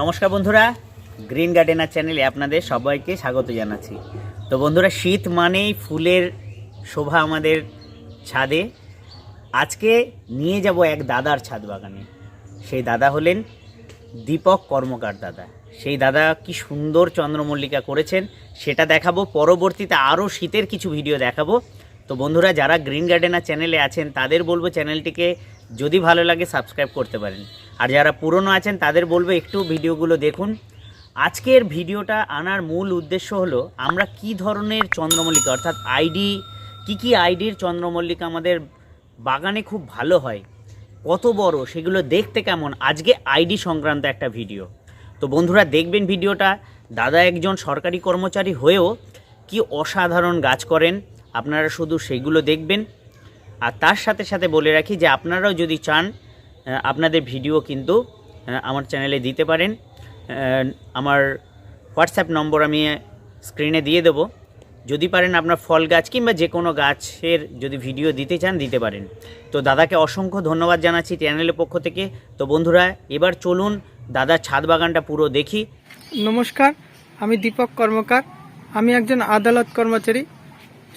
নমস্কার বন্ধুরা, green gardener চ্যানেলে আপনাদের সবাইকে স্বাগত জানাচ্ছি। তো বন্ধুরা, শীত মানেই ফুলের শোভা আমাদের ছাদে। আজকে নিয়ে যাব এক দাদার ছাদ বাগানে। সেই দাদা হলেন দীপক কর্মকার দাদা। সেই দাদা কি সুন্দর চন্দ্রমল্লিকা করেছেন, সেটা দেখাবো। পরবর্তীতে আরও শীতের কিছু ভিডিও দেখাবো। তো বন্ধুরা, যারা গ্রিন গার্ডেনার চ্যানেলে আছেন, তাদের বলব চ্যানেলটিকে যদি ভালো লাগে সাবস্ক্রাইব করতে পারেন। আর যারা পুরনো আছেন, তাদের বলব একটু ভিডিওগুলো দেখুন। আজকের ভিডিওটা আনার মূল উদ্দেশ্য হলো, আমরা কি ধরনের চন্দ্রমল্লিকা, অর্থাৎ আইডি, কি কি আইডির চন্দ্রমল্লিকা আমাদের বাগানে খুব ভালো হয়, কত বড়, সেগুলো দেখতে কেমন, আজকে আইডি সংক্রান্ত একটা ভিডিও। তো বন্ধুরা, দেখবেন ভিডিওটা, দাদা একজন সরকারি কর্মচারী হয়েও কি অসাধারণ গাছ করেন, আপনারা শুধু সেইগুলো দেখবেন। আর তার সাথে সাথে বলে রাখি যে, আপনারাও যদি চান আপনাদের ভিডিও কিন্তু আমার চ্যানেলে দিতে পারেন। আমার হোয়াটসঅ্যাপ নম্বর আমি স্ক্রিনে দিয়ে দেবো। যদি পারেন আপনার ফল গাছ কিংবা যে কোনো গাছের যদি ভিডিও দিতে চান, দিতে পারেন। তো দাদাকে অসংখ্য ধন্যবাদ জানাচ্ছি চ্যানেলের পক্ষ থেকে। তো বন্ধুরা, এবার চলুন দাদার ছাদ বাগানটা পুরো দেখি। নমস্কার, আমি দীপক কর্মকার। আমি একজন আদালত কর্মচারী,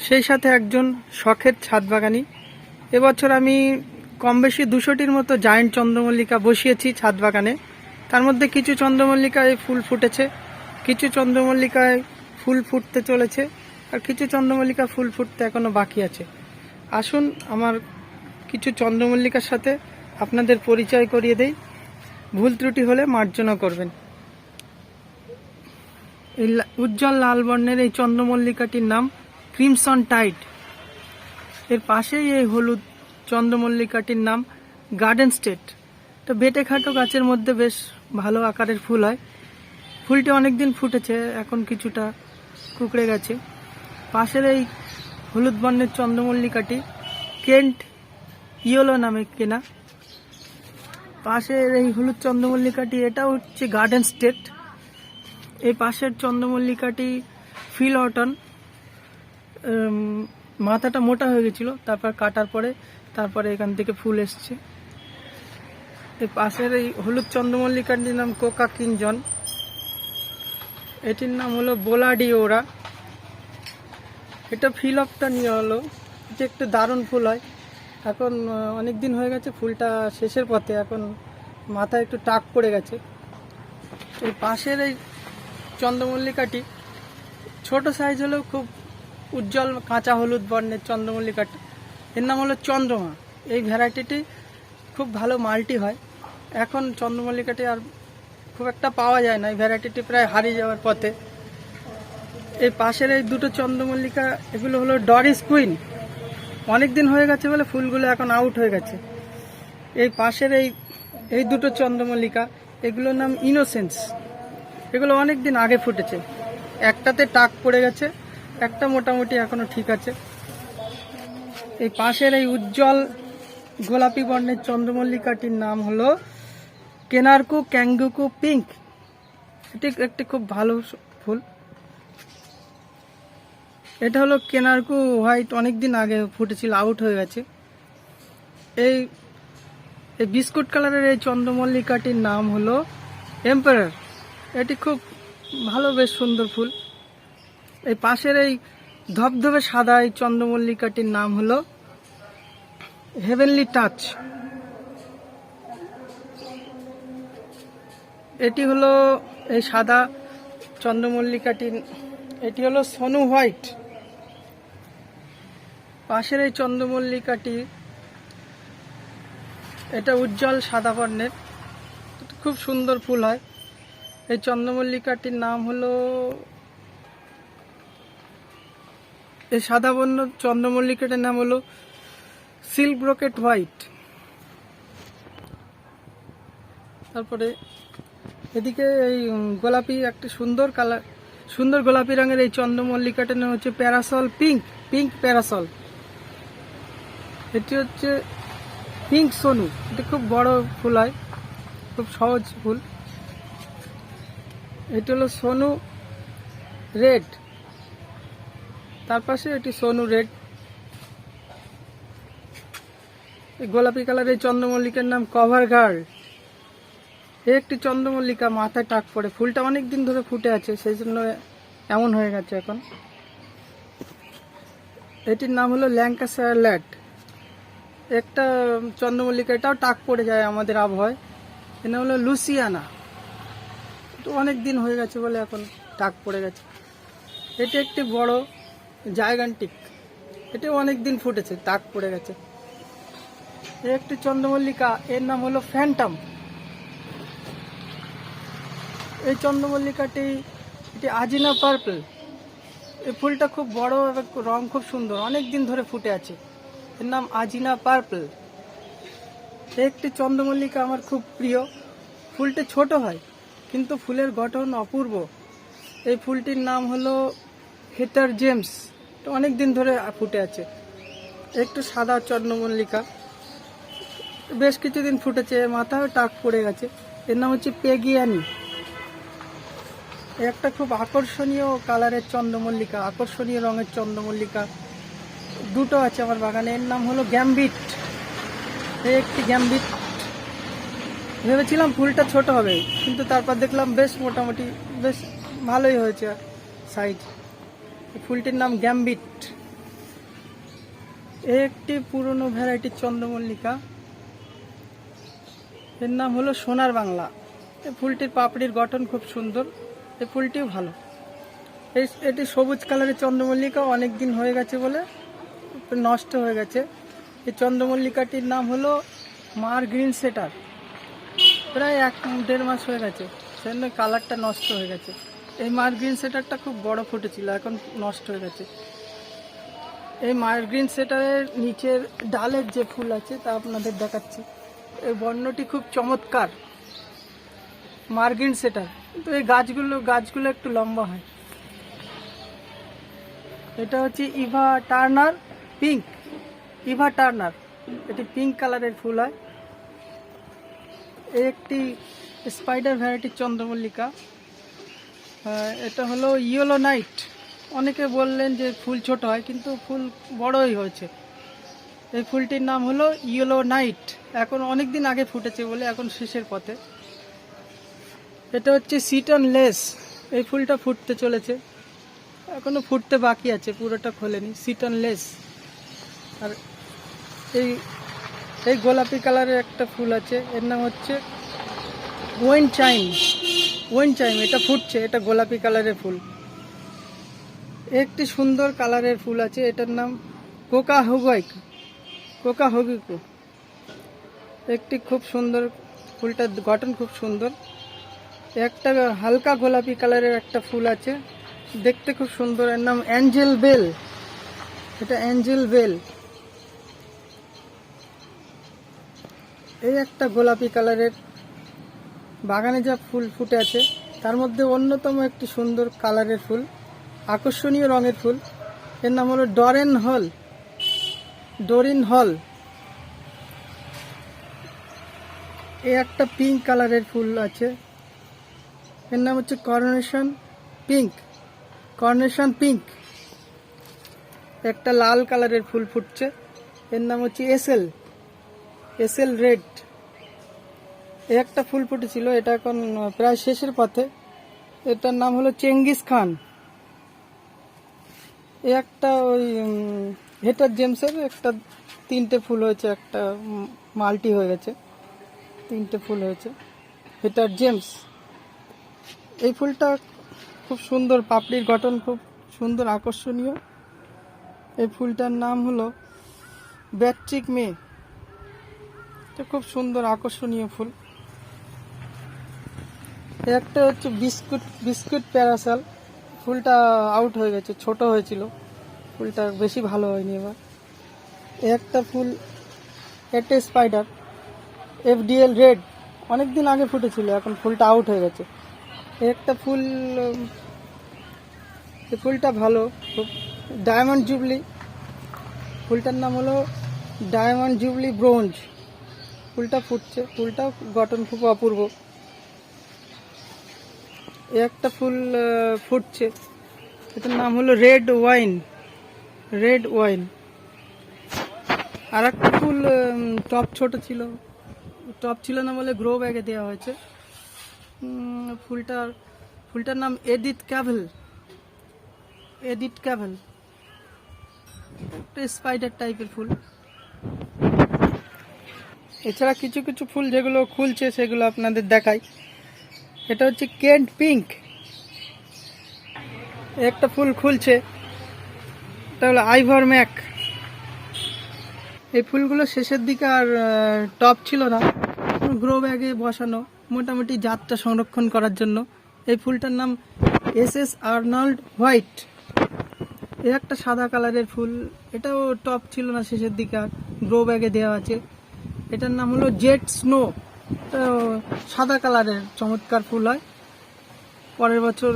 সেই সাথে একজন শখের ছাদ বাগানি। এবছর আমি কম বেশি দুশোটির মতো জায়েন্ট চন্দ্রমল্লিকা বসিয়েছি ছাদ বাগানে। তার মধ্যে কিছু চন্দ্রমল্লিকায় ফুল ফুটেছে, কিছু চন্দ্রমল্লিকায় ফুল ফুটতে চলেছে, আর কিছু চন্দ্রমল্লিকা ফুল ফুটতে এখনও বাকি আছে। আসুন আমার কিছু চন্দ্রমল্লিকার সাথে আপনাদের পরিচয় করিয়ে দেই। ভুল ত্রুটি হলে মার্জনা করবেন। এই উজ্জ্বল লাল বর্ণের এই চন্দ্রমল্লিকাটির নাম ক্রিমসন টাইট এর পাশেই এই হলুদ চন্দ্রমল্লিকাটির নাম গার্ডেন স্টেট তো বেটে খাটো গাছের মধ্যে বেশ ভালো আকারের ফুল হয়। ফুলটি অনেকদিন ফুটেছে, এখন কিছুটা কুকড়ে গেছে। পাশের এই হলুদ বর্ণের চন্দ্রমল্লিকাটি কেন্ট ইয়োলো নামে কেনা। পাশের এই হলুদ চন্দ্রমল্লিকাটি এটা হচ্ছে গার্ডেন স্টেট এই পাশের চন্দ্রমল্লিকাটি ফিল অটন মাথাটা মোটা হয়ে গেছিল, তারপর কাটার পরে তারপরে এখান থেকে ফুল এসছে। এই পাশের এই হলুদ চন্দ্রমল্লিকাটির নাম কোকা কিঞ্জন এটির নাম হলো বোলাডি ওরা। এটা ফিল অফটা নিয়ে হলো। এটা একটু দারুণ ফুল হয়। এখন অনেক দিন হয়ে গেছে ফুলটা শেষের পথে। এখন মাথায় একটু টাক পড়ে গেছে। এই পাশের এই চন্দ্রমল্লিকাটি ছোট সাইজ হলেও খুব উজ্জ্বল কাঁচা হলুদ বর্ণের চন্দ্রমল্লিকাটি। এর নাম হলো চন্দ্রমা। এই ভ্যারাইটিটি খুব ভালো মাল্টি হয়। এখন চন্দ্রমল্লিকাটি আর খুব একটা পাওয়া যায় না। এই ভ্যারাইটিটি প্রায় হারিয়ে যাওয়ার পথে। এই পাশের এই দুটো চন্দ্রমল্লিকা, এগুলো হলো ডরিস কুইন। অনেক দিন হয়ে গেছে বলে ফুলগুলো এখন আউট হয়ে গেছে। এই পাশের এই এই দুটো চন্দ্রমল্লিকা, এগুলোর নাম ইনোসেন্স। এগুলো অনেক দিন আগে ফুটেছে। একটাতে টাক পড়ে গেছে, একটা মোটামুটি এখনও ঠিক আছে। এই পাশের এই উজ্জ্বল গোলাপি বর্ণের চন্দ্রমল্লিকাটির নাম হলো কেনারকু ক্যাঙ্গুকু পিঙ্ক। এটি একটি খুব ভালো ফুল। এটা হলো কেনারকু হোয়াইট অনেক দিন আগে ফুটেছিল, আউট হয়ে গেছে। এই এই বিস্কুট কালারের এই চন্দ্রমল্লিকাটির নাম হলো এম্পায়ার এটি খুব ভালো, বেশ সুন্দর ফুল। এই পাশের এই ধবধবে সাদা এই চন্দ্রমল্লিকাটির নাম হলো হেভেনলি টাচ এটি হলো এই সাদা চন্দ্রমল্লিকাটি এটি হলো সোনু হোয়াইট। পাশের এই চন্দ্রমল্লিকাটি, এটা উজ্জ্বল সাদা বর্ণের, খুব সুন্দর ফুল হয়। এই চন্দ্রমল্লিকাটির নাম হলো এই সাদা বর্ণ চন্দ্রমল্লিকাটার নাম হলো সিল্ক ব্রোকেট হোয়াইট। তারপরে এদিকে এই গোলাপি একটা সুন্দর কালার, সুন্দর গোলাপি রঙের এই চন্দ্রমল্লিকাটার নাম হচ্ছে প্যারাসল পিঙ্ক পিঙ্ক প্যারাসল। এটি হচ্ছে পিঙ্ক সোনু। এটা খুব বড় ফুল হয়, খুব সহজ ফুল। এটি হলো সোনু রেড। তার পাশে এটি সোনু রেড। গোলাপি কালারের চন্দ্রমল্লিকার নাম কভার গার্ল একটি চন্দ্রমল্লিকা মাথায় টাক পড়ে। ফুলটা অনেক দিন ধরে ফুটে আছে, সেই জন্য এমন হয়ে গেছে এখন। এটির নাম হলো ল্যাঙ্কাশায়ার ল্যাট। একটা চন্দ্রমল্লিকা, এটাও টাক পড়ে যায় আমাদের আবহাওয়ায়। এর নাম হলো লুসিয়ানা। তো অনেক দিন হয়ে গেছে বলে এখন টাক পড়ে গেছে। এটি একটি বড় জায়গান্টিক এটি অনেক দিন ফুটেছে টাক পড়ে গেছে। একটি চন্দ্রমল্লিকা, এর নাম হলো ফ্যান্টাম এই চন্দ্রমল্লিকাটি, এটি আজিনা পার্পল এই ফুলটা খুব বড় এবং রং খুব সুন্দর অনেক দিন ধরে ফুটে আছে। এর নাম আজিনা পার্পল একটি চন্দ্রমল্লিকা আমার খুব প্রিয়। ফুলটি ছোট হয়, কিন্তু ফুলের গঠন অপূর্ব। এই ফুলটির নাম হলো হেটার জেমস অনেক দিন ধরে ফুটে আছে। একটু সাদা চন্দ্রমল্লিকা বেশ কিছুদিন ফুটেছে, মাথায় টাক পড়ে গেছে। এর নাম হচ্ছে পেগিয়ানি। একটা খুব আকর্ষণীয় কালারের চন্দ্রমল্লিকা, আকর্ষণীয় রঙের চন্দ্রমল্লিকা। দুটো আছে আমার বাগানে, এর নাম হলো গ্যাম্বিট। একটি গ্যাম্বিট। ভেবেছিলাম ফুলটা ছোট হবে, কিন্তু তারপর দেখলাম বেশ মোটামুটি, বেশ ভালোই হয়েছে সাইজ ফুলটির নাম গ্যাম্বিট। একটি পুরনো ভ্যারাইটির চন্দ্রমল্লিকা। এর নাম হলো সোনার বাংলা। এই ফুলটির পাপড়ির গঠন খুব সুন্দর। এই ফুলটিও ভালো। এই এটি সবুজ কালারের চন্দ্রমল্লিকা অনেক দিন হয়ে গেছে বলে নষ্ট হয়ে গেছে। এই চন্দ্রমল্লিকাটির নাম হলো মার গ্রিন সেটার। প্রায় এক দেড় মাস হয়ে গেছে। সেজন্য কালারটা নষ্ট হয়ে গেছে। এই মার গ্রিন সেটারটা খুব বড় ফুটেছিল এখন নষ্ট হয়ে গেছে। এই মার গ্রিন সেটারের নিচের ডালের যে ফুল আছে, তা আপনাদের দেখাচ্ছি। এই বর্ণটি খুব চমৎকার মার্গিন সেটার কিন্তু এই গাছগুলো গাছগুলো একটু লম্বা হয়। এটা হচ্ছে Eva Turner pink Eva Turner. এটি পিঙ্ক কালারের ফুল হয়। একটি স্পাইডার ভ্যারাইটির চন্দ্রমল্লিকা। এটা হলো ইয়েলো নাইট। অনেকে বললেন যে ফুল ছোট হয়, কিন্তু ফুল বড়ই হয়েছে। এই ফুলটির নাম হলো ইয়েলো নাইট। এখন অনেক দিন আগে ফুটেছে বলে এখন শেষের পথে। এটা হচ্ছে সিটন লেস। এই ফুলটা ফুটতে চলেছে। এখনও ফুটতে বাকি আছে, পুরোটা খোলেনি। সিটন লেস। আর এই এই গোলাপি কালারের একটা ফুল আছে। এর নাম হচ্ছে ওয়েন চাইম ওয়েন চাইম? এটা ফুটছে, এটা গোলাপি কালারের ফুল। একটি সুন্দর কালারের ফুল আছে, এটার নাম কোকা হুগাইক কোকা হগিকু একটি খুব সুন্দর ফুলটার গঠন খুব সুন্দর। একটা হালকা গোলাপি কালারের একটা ফুল আছে, দেখতে খুব সুন্দর। এর নাম অ্যাঞ্জেল বেল। এটা অ্যাঞ্জেল বেল। এই একটা গোলাপি কালারের বাগানে যা ফুল ফুটে আছে, তার মধ্যে অন্যতম একটি সুন্দর কালারের ফুল, আকর্ষণীয় রঙের ফুল। এর নাম হলো ডরেন হল। ডোরিন হল। এ একটা পিঙ্ক কালারের ফুল আছে। এর নাম হচ্ছে কর্নেশন পিঙ্ক। Carnation pink. একটা লাল কালারের ফুল ফুটছে। এর নাম হচ্ছে এসএল এসএল রেড। একটা ফুল ফুটেছিল, এটা এখন প্রায় শেষের পথে। এটার নাম হলো চেঙ্গিস খান। এ একটা ওই হেটার জেমসের একটা তিনটে ফুল হয়েছে, একটা মাল্টি হয়ে গেছে। তিনটে ফুল হয়েছে, হেটার জেমস। এই ফুলটা খুব সুন্দর, পাপড়ির গঠন খুব সুন্দর, আকর্ষণীয়। এই ফুলটার নাম হলো ব্যাট্রিক মে। খুব সুন্দর, আকর্ষণীয় ফুল। একটা হচ্ছে বিস্কুট বিস্কুট প্যারাসাল। ফুলটা আউট হয়ে গেছে, ছোট হয়েছিল। ফুলটা বেশি ভালো হয়নি এবার। একটা ফুল, একটা স্পাইডার এফডিএল রেড অনেক দিন আগে ফুটেছিল, এখন ফুলটা আউট হয়ে গেছে। একটা ফুল ফুলটা ভালো। খুব ডায়মন্ড জুবলি ফুলটার নাম হলো ডায়মন্ড জুবলি ব্রোঞ্জ ফুলটা ফুটছে। ফুলটা গঠন খুব অপূর্ব। একটা ফুল ফুটছে। এটার নাম হলো রেড ওয়াইন রেড ওয়াইন। আর একটা ফুল টপ ছোট ছিল। টপ ছিল না বলে গ্রো ব্যাগে দেওয়া হয়েছে। ফুলটার ফুলটার নাম এডিট ক্যাভেল। Edith Cavell. একটা স্পাইডার টাইপের ফুল। এছাড়া কিছু কিছু ফুল যেগুলো খুলছে সেগুলো আপনাদের দেখাই। এটা হচ্ছে কেন্ট পিঙ্ক। একটা ফুল খুলছে। এটা হলো আইভর ম্যাক। এই ফুলগুলো শেষের দিকে আর টপ ছিল না। গ্রো ব্যাগে বসানো, মোটামুটি জাতটা সংরক্ষণ করার জন্য। এই ফুলটার নাম এস এস আর্নল্ড হোয়াইট। এ একটা সাদা কালারের ফুল। এটাও টপ ছিল না শেষের দিকে আর, গ্রো ব্যাগে দেওয়া আছে। এটার নাম হলো জেট স্নো। সাদা কালারের, চমৎকার ফুল হয়। পরের বছর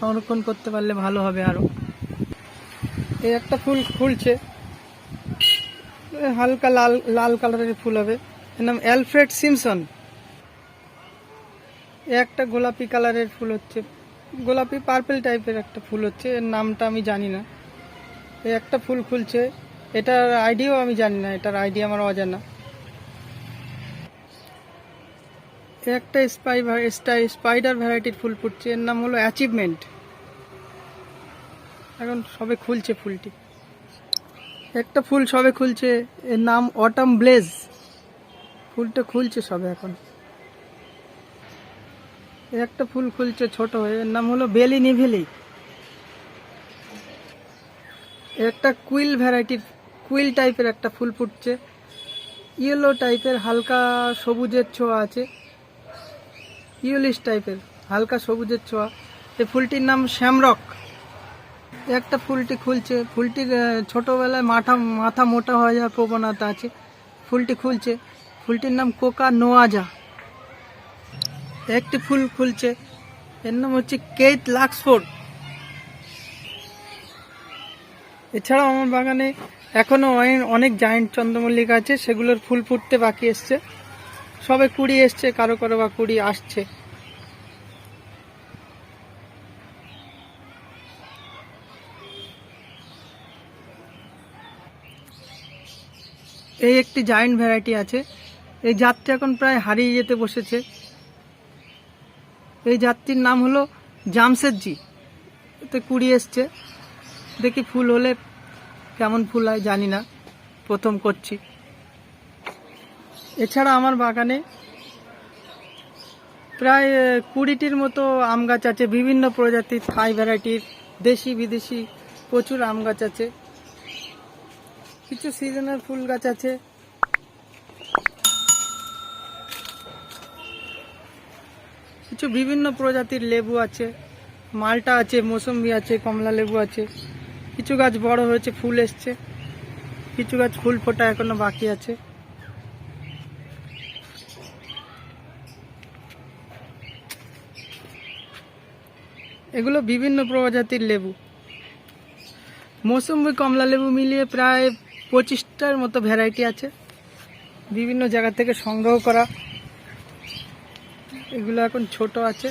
সংরক্ষণ করতে পারলে ভালো হবে আরও এই একটা ফুল খুলছে। হালকা লাল লাল কালারের ফুল হবে। এর নাম অ্যালফ্রেড সিমসন। একটা গোলাপি কালারের ফুল হচ্ছে। গোলাপি পার্পল টাইপের একটা ফুল হচ্ছে। এর নামটা আমি জানি না। এই একটা ফুল খুলছে। এটার আইডিয়াও আমি জানি না। এটার আইডিয়া আমার অজানা এ একটা স্পাই স্পাইডার ভ্যারাইটির ফুল ফুটছে। এর নাম হলো অ্যাচিভমেন্ট। এখন সবে খুলছে ফুলটি। একটা ফুল সবে খুলছে, এর নাম অটাম ব্লেজ। ফুলটা খুলছে সবে এখন। একটা ফুল খুলছে ছোট হয়ে এর নাম হলো বেলি নিভেলি। একটা কুইল ভ্যারাইটির, কুইল টাইপের একটা ফুল ফুটছে। ইয়েলো টাইপের হালকা সবুজের ছোঁয়া আছে। ইউলিশ টাইপের, হালকা সবুজের ছোঁয়া। এই ফুলটির নাম শ্যামরক। একটা ফুলটি খুলছে ফুলটির ছোটোবেলায় মাথা মাথা মোটা হয়ে যাওয়ার প্রবণতা আছে। ফুলটি খুলছে, ফুলটির নাম কোকা নোয়াজা। একটি ফুল খুলছে, এর নাম হচ্ছে কেট লাক্সফোর্ড। এছাড়াও আমার বাগানে এখনও অনেক- অনেক জায়েন্ট চন্দ্রমল্লিকা আছে, সেগুলোর ফুল ফুটতে বাকি এসছে। সবে কুড়ি এসছে, কারও কারও বা কুড়ি আসছে। এই একটি জায়েন্ট ভ্যারাইটি আছে। এই জাতটি এখন প্রায় হারিয়ে যেতে বসেছে। এই জাতটির নাম হলো জামশেদজি। এতে কুড়ি এসছে। দেখি ফুল হলে কেমন ফুল হয় জানি না। প্রথম করছি। এছাড়া আমার বাগানে প্রায় কুড়িটির মতো আম গাছ আছে, বিভিন্ন প্রজাতির, থাই ভ্যারাইটির, দেশি, বিদেশি প্রচুর আম গাছ আছে। কিছু সিজনাল ফুল গাছ আছে। কিছু বিভিন্ন প্রজাতির লেবু আছে, মালটা আছে, মৌসম্বি আছে, কমলা লেবু আছে। কিছু গাছ বড় হয়েছে, ফুল এসছে। কিছু গাছ ফুল ফোটা এখনও বাকি আছে। এগুলো বিভিন্ন প্রজাতির লেবু। মৌসুমি কমলা লেবু মিলিয়ে প্রায় পঁচিশটার মতো ভ্যারাইটি আছে। বিভিন্ন জায়গা থেকে সংগ্রহ করা। এগুলো এখন ছোট আছে।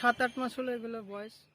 সাত আট মাস হলো এগুলো বয়স।